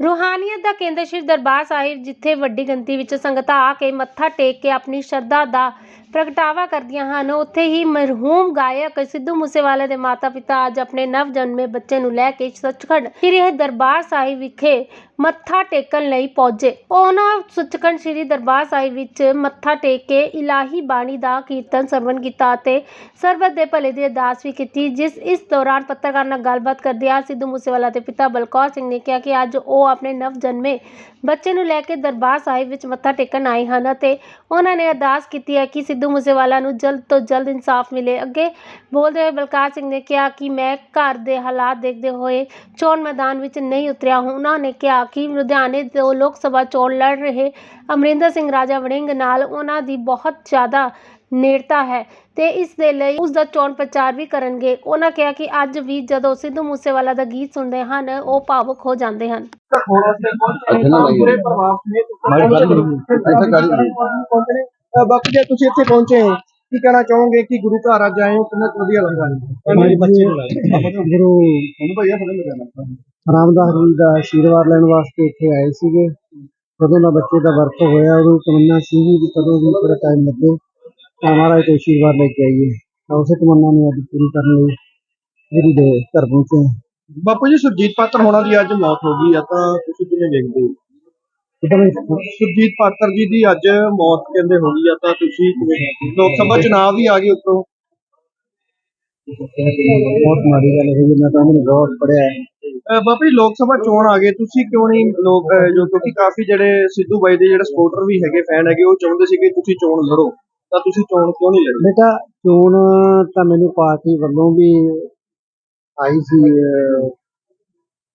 ਰੂਹਾਨੀਅਤ ਦਾ ਕੇਂਦਰ ਸ਼੍ਰੀ ਦਰਬਾਰ ਸਾਹਿਬ, ਜਿੱਥੇ ਵੱਡੀ ਗਿਣਤੀ ਵਿੱਚ ਸੰਗਤਾਂ ਆ ਕੇ ਮੱਥਾ ਟੇਕ ਕੇ ਆਪਣੀ ਸ਼ਰਧਾ ਦਾ ਪ੍ਰਗਟਾਵਾ ਕਰਦੀਆਂ ਹਨ, ਉੱਥੇ ਹੀ ਮਰਹੂਮ ਗਾਇਕ ਸਿੱਧੂ ਮੂਸੇਵਾਲੇ ਦੇ ਮਾਤਾ-ਪਿਤਾ ਅੱਜ ਆਪਣੇ ਨਵ ਜਨਮੇ ਬੱਚੇ ਨੂੰ ਲੈ ਕੇ ਸੱਚਖੰਡ ਸ੍ਰੀ ਦਰਬਾਰ ਸਾਹਿਬ ਵਿਖੇ ਮੱਥਾ ਟੇਕਣ ਲਈ ਪਹੁੰਚੇ। ਉਹਨਾਂ ਸੱਚਖੰਡ ਸ੍ਰੀ ਦਰਬਾਰ ਸਾਹਿਬ ਵਿੱਚ ਮੱਥਾ ਟੇਕ ਕੇ ਇਲਾਹੀ ਬਾਣੀ ਦਾ ਕੀਰਤਨ ਸਰਵਣ ਕੀਤਾ ਅਤੇ ਸਰਬਤ ਦੇ ਭਲੇ ਦੀ ਅਰਦਾਸ ਵੀ ਕੀਤੀ, ਜਿਸ ਇਸ ਦੌਰਾਨ ਪੱਤਰਕਾਰ ਨਾਲ ਗੱਲਬਾਤ ਕਰਦਿਆਂ ਸਿੱਧੂ ਮੂਸੇਵਾਲਾ ਦੇ ਪਿਤਾ ਬਲਕੌਰ ਸਿੰਘ ਨੇ ਕਿਹਾ ਕਿ ਅੱਜ ਉਹ ਆਪਣੇ ਨਵ ਜਨਮੇ ਬੱਚੇ ਨੂੰ ਲੈ ਕੇ ਦਰਬਾਰ ਸਾਹਿਬ ਵਿੱਚ ਮੱਥਾ ਟੇਕਣ ਆਏ ਹਨ ਅਤੇ ਉਹਨਾਂ ਨੇ ਅਰਦਾਸ ਕੀਤੀ ਹੈ ਕਿ ਸਿੱਧੂ ਮੂਸੇਵਾਲਾ ਨੂੰ ਜਲਦ ਤੋਂ ਜਲਦ ਇਨਸਾਫ ਮਿਲੇ। ਅੱਗੇ ਬੋਲਦੇ ਹੋਏ ਬਲਕਾਰ ਸਿੰਘ ਨੇ ਕਿਹਾ ਕਿ ਮੈਂ ਘਰ ਦੇ ਹਾਲਾਤ ਦੇਖਦੇ ਹੋਏ ਚੋਣ ਮੈਦਾਨ ਵਿੱਚ ਨਹੀਂ ਉਤਰਿਆ ਹੂੰ। ਉਹਨਾਂ ਨੇ ਕਿਹਾ ਕਿ ਲੁਧਿਆਣੇ ਤੋਂ ਲੋਕ ਸਭਾ ਚੋਣ ਲੜ ਰਹੇ ਅਮਰਿੰਦਰ ਸਿੰਘ ਰਾਜਾ ਵੜਿੰਗ ਨਾਲ ਉਹਨਾਂ ਦੀ ਬਹੁਤ ਜ਼ਿਆਦਾ ਨੇੜਤਾ ਹੈ ਤੇ ਇਸ ਦੇ ਲਈ ਉਸ ਦਾ ਚੋਣ ਪ੍ਰਚਾਰ ਵੀ ਕਰਨਗੇ। ਉਹਨਾਂ ਕਿਹਾ ਕਿ ਅੱਜ ਵੀ ਜਦੋਂ ਸਿੱਧੂ ਮੂਸੇਵਾਲਾ ਦਾ ਗੀਤ ਸੁਣਦੇ ਹਨ ਉਹ ਭਾਵੁਕ ਹੋ ਜਾਂਦੇ ਹਨ। ਬਾਪੂ ਜੀ ਤੁਸੀਂ ਇੱਥੇ ਪਹੁੰਚੇ ਹੋ। ਕੀ ਕਹਿਣਾ ਚਾਹੋਗੇ ਕਿ ਗੁਰੂ ਘਰ ਅੱਜ ਆਏ ਹੋ? ਕਿੰਨਾ ਕੁ ਵਧੀਆ ਲੱਗਾ? ਜੀ ਬੱਚੇ ਨੂੰ ਲਾਏ। ਗੁਰੂ ਉਹਨੂੰ ਫੜੇ ਮੇਰੇ ਨਾਲ ਰਾਮਦਾਸ ਜੀ ਦਾ ਆਸ਼ੀਰਵਾਦ ਲੈਣ ਵਾਸਤੇ ਇੱਥੇ ਆਏ ਸੀਗੇ। ਕਦੋਂ ਦਾ ਬੱਚੇ ਦਾ ਵਰਤ ਹੋਇਆ ਉਹਨੂੰ ਤਮੰਨਾ ਸੀ ਵੀ ਕਦੋਂ ਵੀ ਥੋੜਾ ਟਾਈਮ ਲੱਗੇ ਤਾਂ ਮਹਾਰਾਜ ਤੋਂ ਆਸ਼ੀਰਵਾਦ ਲੈ ਕੇ ਆਈਏ। ਤਾਂ ਉਸੇ ਤਮੰਨਾ ਨੂੰ ਅੱਜ ਪੂਰੀ ਕਰਨ ਲਈ ਗੁਰੂ ਦੇ ਘਰ ਪਹੁੰਚੇ। ਬਾਪੂ ਜੀ ਸੁਰਜੀਤ ਪਾਤਰ ਹੋਣਾ ਦੀ ਅੱਜ ਮੌਤ ਹੋ ਗਈ ਆ ਤਾਂ ਤੁਸੀਂ ਕਿਵੇਂ ਵੇਖਦੇ ਹੋ? ਸੁਰਜੀਤ ਪਾਤਰ ਜੀ ਦੀ ਅੱਜ ਮੌਤ ਕਹਿੰਦੇ ਹੋ ਗਈ ਆ ਤਾਂ ਤੁਸੀਂ? ਲੋਕ ਸਭਾ ਚੁਣਾਵ ਵੀ ਆ ਗਏ ਉੱਤੋਂ। ਬਹੁਤ ਮਾੜੀ ਗੱਲ ਹੋਈ ਮੈਂ ਤਾਂ ਉਹਨੂੰ ਬਹੁਤ ਪੜਿਆ ਬਾਪੂ ਲੋਕ ਸਭਾ ਚੋਣ ਆ ਗਏ ਤੁਸੀਂ ਕਿਉਂ ਨਹੀਂ ਲੋਕ ਜੋ ਕਿਉਂਕਿ ਕਾਫੀ ਜਿਹੜੇ ਸਿੱਧੂ ਬਾਈ ਦੇ ਜਿਹੜੇ ਸਪੋਰਟਰ ਵੀ ਹੈਗੇ ਫੈਨ ਹੈਗੇ ਉਹ ਚਾਹੁੰਦੇ ਸੀ ਕਿ ਤੁਸੀਂ ਚੋਣ ਲੜੋ। ਤਾਂ ਤੁਸੀਂ ਚੋਣ ਕਿਉਂ ਨਹੀਂ ਲੜੀ? ਬੇਟਾ ਚੋਣ ਤਾਂ ਮੈਨੂੰ ਪਾਰਟੀ ਵੱਲੋਂ ਵੀ ਆਈ ਸੀ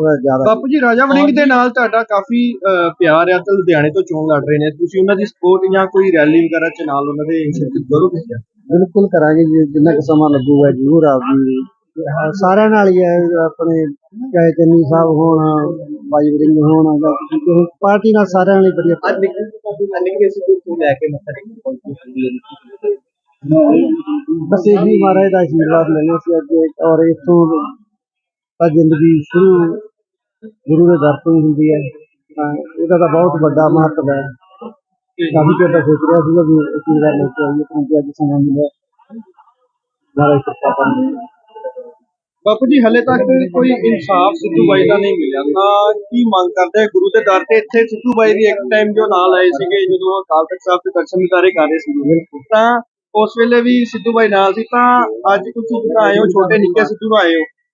ਥੋੜਾ ਜ਼ਿਆਦਾ ਬਾਪੂ ਜੀ ਰਾਜਾ ਵੜਿੰਗ ਦੇ ਨਾਲ ਤੁਹਾਡਾ ਕਾਫੀ ਪਿਆਰ ਆ ਤੇ ਲੁਧਿਆਣੇ ਤੋਂ ਚੋਣ ਲੜ ਰਹੇ ਨੇ। ਤੁਸੀਂ ਉਹਨਾਂ ਦੀ ਸਪੋਰਟ ਜਾਂ ਕੋਈ ਰੈਲੀ ਵਗੈਰਾ ਚ ਨਾਲ ਉਹਨਾਂ ਦੇ ਇੰਸ਼ੋਰੈਂਸ ਕਰੋਗੇ? ਬਿਲਕੁਲ ਕਰਾਂਗੇ ਜੀ ਜਿੰਨਾ ਕੁ ਸਮਾਂ ਲੱਗੂਗਾ ਜ਼ਰੂਰ ਆਪਦੀ ਸਾਰਿਆਂ ਨਾਲ ਹੀ ਹੈ ਆਪਣੇ ਚਾਹੇ ਚੰਨੀ ਸਾਹਿਬ ਹੋਣ ਬਾਈ ਵਰਿੰਗ ਹੋਣ ਜਾਂ ਕਿਸੇ ਹੋਰ ਪਾਰਟੀ ਨਾਲ ਸਾਰਿਆਂ ਨਾਲ ਹੀ ਵਧੀਆ ਅੱਜ ਨਿੱਕੇ ਸਿੱਧੂ ਤੋਂ ਲੈ ਕੇ ਮੱਥਾ ਟੇਕਣ ਪਹੁੰਚੇ ਬਸ ਇਹੀ ਮਹਾਰਾਜ ਦਾ ਆਸ਼ੀਰਵਾਦ ਲੈਣਾ ਸੀ ਅੱਗੇ ਔਰ ਇਥੋਂ ਤਾਂ ਜ਼ਿੰਦਗੀ ਸ਼ੁਰੂ ਗੁਰੂ ਦੇ ਦਰ ਤੋਂ ਹੀ ਹੁੰਦੀ ਹੈ ਤਾਂ ਇਹਦਾ ਤਾਂ ਬਹੁਤ ਵੱਡਾ ਮਹੱਤਵ ਹੈ। ਕਾਫੀ ਚਿਰ ਤੋਂ ਸੋਚ ਰਿਹਾ ਸੀਗਾ ਵੀ ਆਸ਼ੀਰਵਾਦ ਲੈ ਕੇ ਆਈਏ ਪਰੰਤੂ ਅੱਜ ਸਮਾਂ ਮਿਲਿਆ ਮਹਾਰਾਜ ਕਿਰਪਾ ਕਰਨ ਬਾਪੂ ਜੀ ਹਲੇ ਤੱਕ ਕੋਈ ਇਨਸਾਫ ਸਿੱਧੂ ਬਾਈ ਦਾ ਨਹੀਂ ਮਿਲਿਆ। ਤਾਂ ਕੀ ਮੰਗ ਕਰਦੇ ਗੁਰੂ ਦੇ ਦਰ ਤੇ ਇੱਥੇ ਸਿੱਧੂ ਬਾਈ ਵੀ ਇੱਕ ਟਾਈਮ ਜੋ ਨਾਲ ਆਏ ਸੀਗੇ ਜਦੋਂ ਅਕਾਲ ਤਖਤ ਸਾਹਿਬ ਦੇ ਦਰਸ਼ਨ ਦਿਦਾਰੇ ਕਰ ਰਹੇ ਸੀਗੇ। ਤਾਂ ਉਸ ਵੇਲੇ ਵੀ ਸਿੱਧੂ ਬਾਈ ਨਾਲ ਸੀ। ਤਾਂ ਅੱਜ ਤੁਸੀਂ ਜਿਹੜਾ ਆਏ ਹੋ ਛੋਟੇ ਨਿੱਕੇ ਸਿੱਧੂ ਆਏ ਹੋ।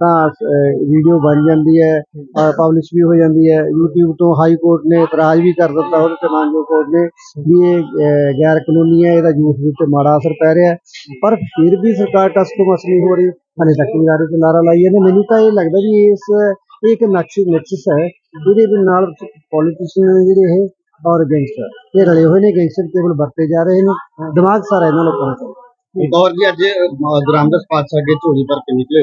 ਤਾਂ ਵੀਡੀਓ ਬਣ ਜਾਂਦੀ ਹੈ ਪਬਲਿਸ਼ ਵੀ ਹੋ ਜਾਂਦੀ ਹੈ। YouTube ਤੋਂ ਹਾਈ ਕੋਰਟ ਨੇ ਇਤਰਾਜ਼ ਵੀ ਕਰ ਦਿੱਤਾ, ਉਹਦੇ ਤੇ ਮਾਨਜੋ ਕੋਰਟ ਨੇ ਵੀ ਇਹ ਗੈਰ ਕਾਨੂੰਨੀ ਹੈ, ਇਹਦਾ ਯੂਥ ਦੇ ਉੱਤੇ ਮਾੜਾ ਅਸਰ ਪੈ ਰਿਹਾ ਪਰ ਫਿਰ ਵੀ ਸਰਕਾਰ ਟਸ ਤੋਂ ਮਸ ਨਹੀਂ ਹੋ ਰਹੀ। ਹਲੇ ਤੱਕ ਵੀ ਨਾਰੇ ਤੇ ਨਾਰਾ ਲਾਈ ਜਾਂਦੇ ਮੈਨੂੰ ਤਾਂ ਇਹ ਲੱਗਦਾ ਵੀ ਇਸ, ਇਹ ਇੱਕ ਨਕਸ਼, ਨਕਸ਼ਸ ਹੈ। ਇਹਦੇ ਦੇ ਨਾਲ ਪੋਲੀਟੀਸ਼ੀਅਨ ਜਿਹੜੇ ਇਹ ਔਰ ਗੈਂਗਸਟਰ ਇਹ ਰਲੇ ਹੋਏ ਨੇ ਗੈਂਗਸਟਰ ਕੇਵਲ ਵਰਤੇ ਜਾ ਰਹੇ ਨੇ। ਦਿਮਾਗ ਸਾਰਾ ਇਹਨਾਂ ਲੋਕਾਂ ਦਾ ਗੌਰ ਜੀ, ਅੱਜ ਗ੍ਰਾਮਦਸ ਪਾਤਸ਼ਾਹ ਅੱਗੇ ਝੋਲੀ ਭਰ ਕੇ ਨਿਕਲੇ।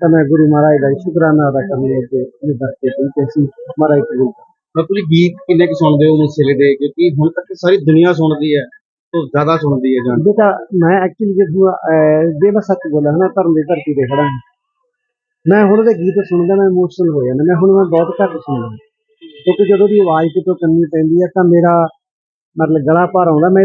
ਤਾਂ ਮੈਂ ਗੁਰੂ ਮਹਾਰਾਜ ਦਾ ਸ਼ੁਕਰਾਨਾ ਅਦਾ ਕਰਨ ਲਈ ਇਹ ਦਰਤੇ ਤੇ ਅਸੀਂ ਮਹਾਰਾਜ ਕਰ। ਬਾਪੂ ਜੀ ਗੀਤ ਕਿੰਨੇ ਕੁ ਸੁਣਦੇ ਹੋ ਮੁਸਲੇ ਦੇ? ਕਿਉਂਕਿ ਹੁਣ ਤੱਕ ਸਾਰੀ ਦੁਨੀਆ ਸੁਣਦੀ ਹੈ ਤੋਂ ਜ਼ਿਆਦਾ ਸੁਣਦੀ ਹੈ ਜਾਨ ਬੇਟਾ ਮੈਂ ਐਕਚੁਅਲੀ ਜਦੋਂ ਜੇ ਮੈਂ ਸੱਚ ਬੋਲਾਂ ਹਨਾ ਧਰਮ ਦੀ ਧਰਤੀ ਤੇ ਖੜਾ। ਮੈਂ ਹੁਣ ਉਹਦੇ ਗੀਤ ਸੁਣਦਾ ਮੈਂ ਇਮੋਸ਼ਨਲ ਹੋ ਜਾਂਦਾ। ਮੈਂ ਹੁਣ ਮੈਂ ਬਹੁਤ ਘੱਟ ਸੁਣਦਾ। ਕਿਉਂਕਿ ਜਦੋਂ ਦੀ ਆਵਾਜ਼ ਕਿਤੋਂ ਕੰਨੀ ਪੈਂਦੀ ਹੈ ਤਾਂ ਮੇਰਾ ਮਤਲਬ ਗਲਾ ਭਰ ਆਉਂਦਾ। ਮੈਂ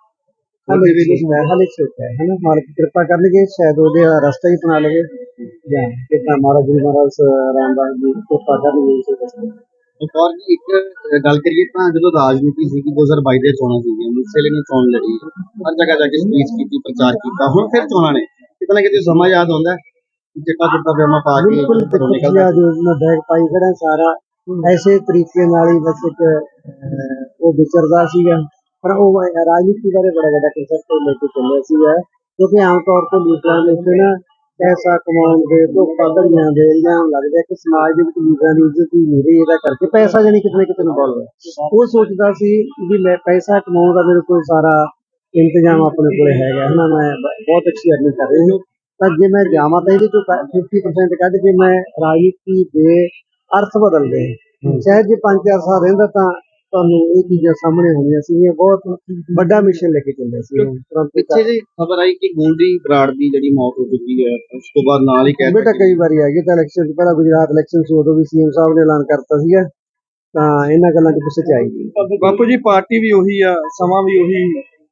ਹਲੇ ਵੀ ਛੋਟਾ ਹੈ ਹਲੇ ਛੋਟਾ ਹੈ ਹਨਾ ਮਾਲਕ ਕਿਰਪਾ ਕਰਨਗੇ ਸ਼ਾਇਦ ਉਹਦੇ ਰਸਤਾ ਹੀ ਅਪਣਾ ਲਵੇ। ਜਾਂ ਕਿਤਾ ਮਹਾਰਾਜ ਜੀ ਮਹਾਰਾਜ ਰਾਮਦਾਸ ਜੀ ਕਿਰਪਾ ਕਰਨਗੇ ਇਸੇ ਰਸਤੇ ਇੱਕ ਔਰ ਜੀ ਇੱਕ ਅਹ, ਗੱਲ ਕਰੀਏ ਤਾਂ ਜਦੋਂ ਰਾਜਨੀਤੀ ਸੀ ਕਿ 2022 ਦੇ ਚੋਣਾਂ ਸੀਗੀਆਂ ਮੁਸਲੇ ਨੇ ਚੋਣ ਲੜੀ। ਹਰ ਜਗ੍ਹਾ ਜਾ ਕੇ ਸਪੀਚ ਕੀਤੀ ਪ੍ਰਚਾਰ ਕੀਤਾ ਹੁਣ ਫਿਰ ਚੋਣਾਂ ਨੇ। ਕਿਤੇ ਨਾ ਕਿਤੇ ਸਮਾਂ ਯਾਦ ਆਉਂਦਾ ਚਿੱਟਾ ਚਿੱਟਾ ਪਜਾਮਾ ਪਾ ਕੇ ਬਿਲਕੁਲ ਜੀ ਮੈਂ ਬੈਗ ਪਾਈ ਖੜਾ ਸਾਰਾ ਐਸੇ ਤਰੀਕੇ ਨਾਲ ਹੀ ਬਸ ਇੱਕ ਉਹ ਵਿਚਰਦਾ ਸੀਗਾ। ਪਰ ਉਹ ਰਾਜਨੀਤੀ ਬਾਰੇ ਬੜਾ ਵੱਡਾ ਕਨਸੈਪਟ ਲੈ ਕੇ ਚੱਲਿਆ ਸੀਗਾ ਕਿਉਂਕਿ ਆਮ ਤੌਰ ਤੇ ਲੀਡਰਾਂ ਦੇ ਉੱਤੇ ਨਾ ਪੈਸਾ ਕਮਾਉਣ ਦੇ ਧੋਖਾ ਧੜੀਆਂ ਦੇ ਇਲਜ਼ਾਮ ਲੱਗਦੇ ਕਿ ਸਮਾਜ ਦੇ ਵਿੱਚ ਲੀਡਰਾਂ ਦੀ ਇੱਜ਼ਤ ਹੀ ਨਹੀਂ ਰਹੀ ਇਹਦਾ ਕਰਕੇ ਪੈਸਾ ਜਾਨੀ ਕਿਤੇ ਨਾ ਕਿਤੇ ਇਨਵੋਲਵ ਹੈ। ਉਹ ਸੋਚਦਾ ਸੀ ਵੀ ਮੈਂ ਪੈਸਾ ਕਮਾਉਣ ਦਾ ਮੇਰੇ ਕੋਲ ਸਾਰਾ ਇੰਤਜ਼ਾਮ ਆਪਣੇ ਕੋਲੇ ਹੈਗਾ ਹਨਾ ਮੈਂ ਬਹੁਤ ਅੱਛੀ ਅਰਨਿੰਗ ਕਰ ਰਹੀ ਹਾਂ। ਤਾਂ ਜੇ ਮੈਂ ਜਾਵਾਂ ਤਾਂ ਇਹਦੇ ਚੋਂ ਕ- 50% ਕੱਢ ਕੇ ਮੈਂ ਰਾਜਨੀਤੀ ਦੇ ਅਰਥ ਬਦਲਦੇ ਸ਼ਾਇਦ ਜੇ 5-4 ਸਾਲ ਰਹਿੰਦਾ ਤਾਂ ਤੁਹਾਨੂੰ ਇਹ ਚੀਜ਼ਾਂ ਸਾਹਮਣੇ ਆਉਣੀਆਂ ਸੀਗੀਆਂ ਬਹੁਤ ਵੱਡਾ ਮਿਸ਼ਨ ਲੈ ਕੇ ਚੱਲਿਆ ਸੀ ਪਿੱਛੇ ਜੀ ਖਬਰ ਆਈ ਕਿ ਗੋਲਡੀ ਬਰਾੜ ਦੀ ਜਿਹੜੀ ਮੌਤ ਹੋ ਚੁੱਕੀ ਹੈ ਉਸ ਤੋਂ ਬਾਅਦ ਨਾਲ ਹੀ ਕਹਿ ਬੇਟਾ ਕਈ ਵਾਰੀ ਆ ਗਈ ਤਾਂ ਇਲੈਕਸ਼ਨ ਤੋਂ ਪਹਿਲਾਂ ਗੁਜਰਾਤ ਇਲੈਕਸ਼ਨ ਸੀ ਉਦੋਂ ਵੀ ਸੀਐਮ ਸਾਹਿਬ ਨੇ ਐਲਾਨ ਕਰਤਾ ਸੀਗਾ ਤਾਂ ਇਹਨਾਂ ਗੱਲਾਂ ਦੀ ਸੱਚਾਈ ਨਹੀਂ ਬਾਪੂ ਜੀ ਪਾਰਟੀ ਵੀ ਉਹੀ ਆ ਸਮਾਂ ਵੀ ਉਹੀ